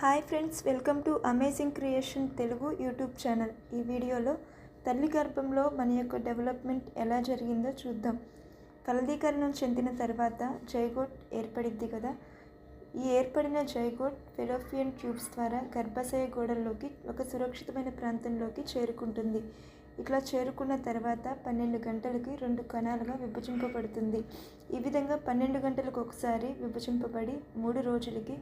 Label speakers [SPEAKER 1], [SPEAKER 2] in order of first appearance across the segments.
[SPEAKER 1] Hi friends welcome to amazing creation Telugu YouTube channel. ఈ వీడియోలో తల్లి గర్భంలో మన యొక్క డెవలప్మెంట్ ఎలా జరిగిందో చూద్దాం. ఫలదీకరణం చెందిన తర్వాత జైగోట్ ఏర్పడిద్ది కదా? ఈ ఏర్పడిన జైగోట్ ఫెలోఫియన్ ట్యూబ్స్ ద్వారా గర్భాశయ గోడల్లోకి ఒక సురక్షితమైన ప్రాంతంలోకి చేరుకుంటుంది. ఇట్లా చేరుకున్న తర్వాత పన్నెండు గంటలకి రెండు కణాలుగా విభజింపబడుతుంది. ఈ విధంగా పన్నెండు గంటలకు ఒకసారి విభజింపబడి మూడు రోజులకి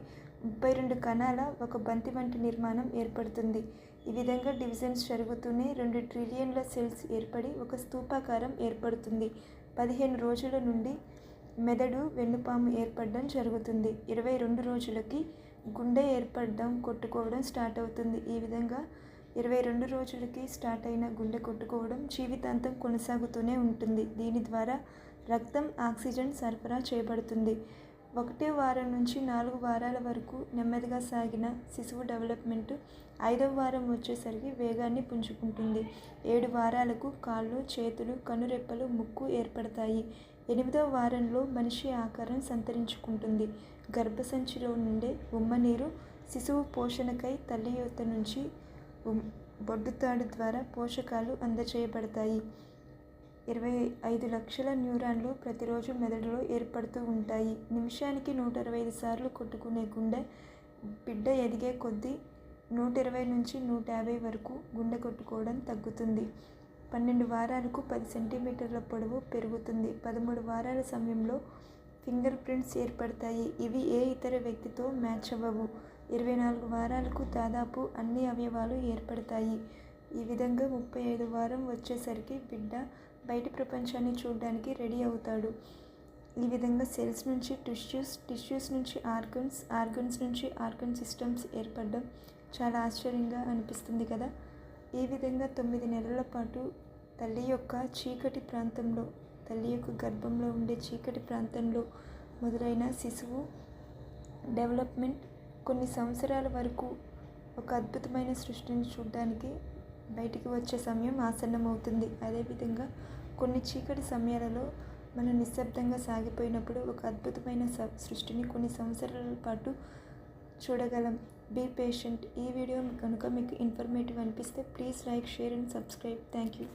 [SPEAKER 1] ముప్పై రెండు కణాల ఒక బంతి వంటి నిర్మాణం ఏర్పడుతుంది. ఈ విధంగా డివిజన్స్ జరుగుతూనే రెండు ట్రిలియన్ల సెల్స్ ఏర్పడి ఒక స్తూపాకారం ఏర్పడుతుంది. పదిహేను రోజుల నుండి మెదడు వెన్నుపాము ఏర్పడడం జరుగుతుంది. ఇరవై రెండు రోజులకి గుండె ఏర్పడడం కొట్టుకోవడం స్టార్ట్ అవుతుంది. ఈ విధంగా ఇరవై రెండు రోజులకి స్టార్ట్ అయిన గుండె కొట్టుకోవడం జీవితాంతం కొనసాగుతూనే ఉంటుంది. దీని ద్వారా రక్తం ఆక్సిజన్ సరఫరా చేయబడుతుంది. ఒకటే వారం నుంచి నాలుగు వారాల వరకు నెమ్మదిగా సాగిన శిశువు డెవలప్మెంట్ ఐదవ వారం వచ్చేసరికి వేగాన్ని పుంజుకుంటుంది. ఏడు వారాలకు కాళ్ళు చేతులు కనురెప్పలు ముక్కు ఏర్పడతాయి. ఎనిమిదవ వారంలో మనిషి ఆకారం సంతరించుకుంటుంది. గర్భసంచిలో నుండే ఉమ్మనీరు శిశువు పోషణకై తల్లి యువత నుంచి బొడ్డుతాడు ద్వారా పోషకాలు అందజేయబడతాయి. ఇరవై ఐదు లక్షల న్యూరాన్లు ప్రతిరోజు మెదడులో ఏర్పడుతూ ఉంటాయి. నిమిషానికి నూట ఇరవై ఐదు సార్లు కొట్టుకునే గుండె బిడ్డ ఎదిగే కొద్దీ నూట ఇరవై నుంచి నూట యాభై వరకు గుండె కొట్టుకోవడం తగ్గుతుంది. పన్నెండు వారాలకు పది సెంటీమీటర్ల పొడవు పెరుగుతుంది. పదమూడు వారాల సమయంలో ఫింగర్ ప్రింట్స్ ఏర్పడతాయి. ఇవి ఏ ఇతర వ్యక్తితో మ్యాచ్ అవ్వవు. ఇరవై నాలుగు వారాలకు దాదాపు అన్ని అవయవాలు ఏర్పడతాయి. ఈ విధంగా ముప్పై ఐదు వారం వచ్చేసరికి బిడ్డ బయటి ప్రపంచాన్ని చూడడానికి రెడీ అవుతాడు. ఈ విధంగా సెల్స్ నుంచి టిష్యూస్ టిష్యూస్ నుంచి ఆర్గన్స్ ఆర్గన్స్ నుంచి ఆర్గన్ సిస్టమ్స్ ఏర్పడడం చాలా ఆశ్చర్యంగా అనిపిస్తుంది కదా? ఈ విధంగా తొమ్మిది నెలల పాటు తల్లి యొక్క చీకటి ప్రాంతంలో తల్లి యొక్క గర్భంలో ఉండే చీకటి ప్రాంతంలో మొదలైన శిశువు డెవలప్మెంట్ కొన్ని సంవత్సరాల వరకు ఒక అద్భుతమైన సృష్టిని చూడడానికి బయటికి వచ్చే సమయం ఆసన్నమవుతుంది. అదేవిధంగా కొన్ని చీకటి సమయాలలో మనం నిశ్శబ్దంగా సాగిపోయినప్పుడు ఒక అద్భుతమైన సృష్టిని కొన్ని సంవత్సరాల పాటు చూడగలం. Be patient. ఈ వీడియో కనుక మీకు ఇన్ఫర్మేటివ్ అనిపిస్తే please like share and subscribe. Thank you